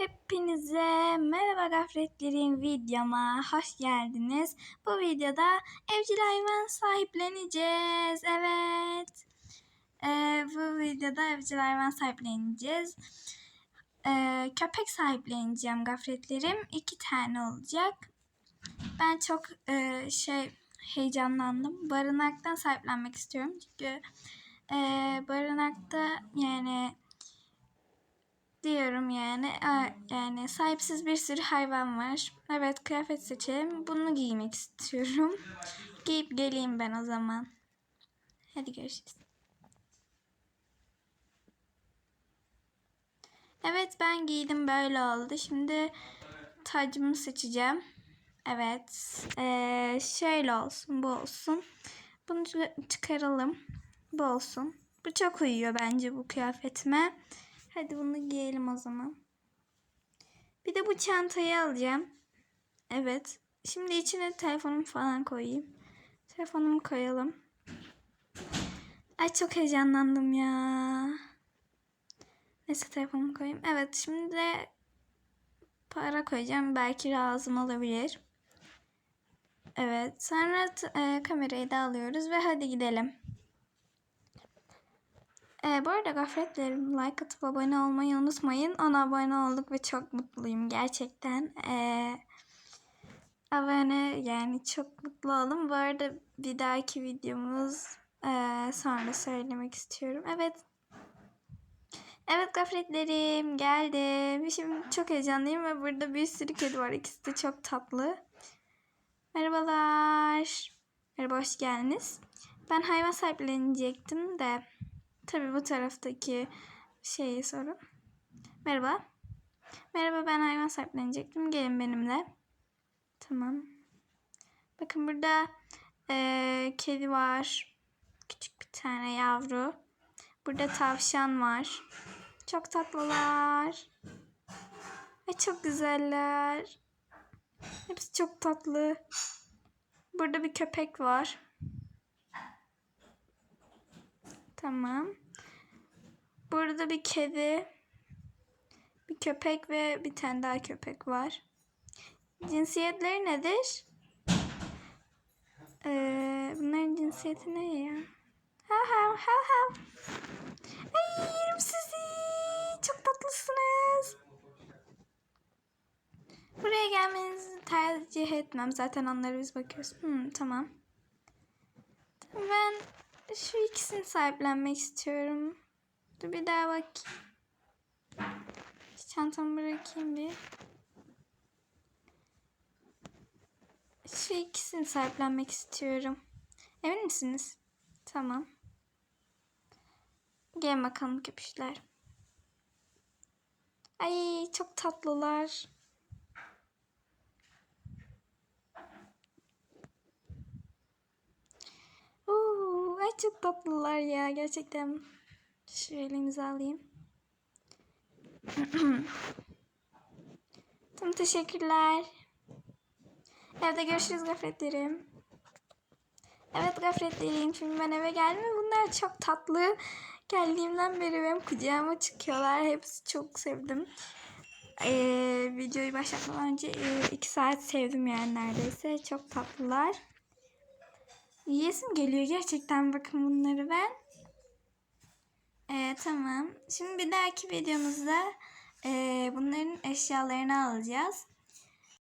Hepinize merhaba gafletlerim videoma hoş geldiniz. Bu videoda evcil hayvan sahipleneceğiz. Evet. Ee, bu videoda evcil hayvan sahipleneceğiz. Ee, köpek sahipleneceğim gafletlerim. iki tane olacak. Ben çok e, şey heyecanlandım. Barınaktan sahiplenmek istiyorum. Çünkü e, barınakta yani diyorum yani. Aa, Yani sahipsiz bir sürü hayvan var. Evet kıyafet seçelim. Bunu giymek istiyorum. Giyip geleyim ben o zaman. Hadi görüşürüz. Evet ben giydim böyle oldu. Şimdi tacımı seçeceğim. Evet. Ee, şöyle olsun bu olsun. Bunu çıkaralım. Bu olsun. Bu çok uyuyor bence bu kıyafetime. Hadi bunu giyelim o zaman. Bir de bu çantayı alacağım. Evet. Şimdi içine telefonumu falan koyayım. Telefonumu koyalım. Ay çok heyecanlandım ya. Neyse telefonumu koyayım. Evet şimdi de para koyacağım. Belki lazım olabilir. Evet. Sonra e, kamerayı da alıyoruz ve hadi gidelim. Ee, bu arada gafletlerim like atıp abone olmayı unutmayın. Ona abone olduk ve çok mutluyum gerçekten. Ee, abone yani çok mutlu oldum. Bu arada bir dahaki videomuz e, sonra söylemek istiyorum. Evet. Evet gafletlerim geldim. Şimdi çok heyecanlıyım ve burada bir sürü kedi var. İkisi de çok tatlı. Merhabalar. Merhaba hoş geldiniz. Ben hayvan sahiplenecektim de Tabii bu taraftaki şeyi sorun. Merhaba. Merhaba ben hayvan sahiplenecektim. Gelin benimle. Tamam. Bakın burada e, kedi var. Küçük bir tane yavru. Burada tavşan var. Çok tatlılar. Ve çok güzeller. Hepsi çok tatlı. Burada bir köpek var. Tamam. Burada bir kedi, bir köpek ve bir tane daha köpek var. Cinsiyetleri nedir? Ee, bunların cinsiyeti ne ya? Hav hav hav hav. Ay sizi. Çok tatlısınız. Buraya gelmenizi tercih etmem. Zaten onlara biz bakıyoruz. Hmm, tamam. Ben şu ikisini sahiplenmek istiyorum. Dur bir daha bak. Çantamı bırakayım bir. Şu ikisini sahiplenmek istiyorum. Emin misiniz? Tamam. Gel bakalım köpüşler. Ay çok tatlılar. Oo, ay çok tatlılar ya gerçekten. Şöyle imzalayayım. tamam teşekkürler. Evde görüşürüz gafletlerim. Evet gafletlerim. Şimdi ben eve geldim bunlar çok tatlı. Geldiğimden beri benim kucağıma çıkıyorlar. Hepsi çok sevdim. Ee, videoyu başlatmadan önce e, iki saat sevdim yani neredeyse. Çok tatlılar. Yiyesim geliyor gerçekten bakın bunları ben. Ee, tamam. Şimdi bir dahaki videomuzda e, bunların eşyalarını alacağız.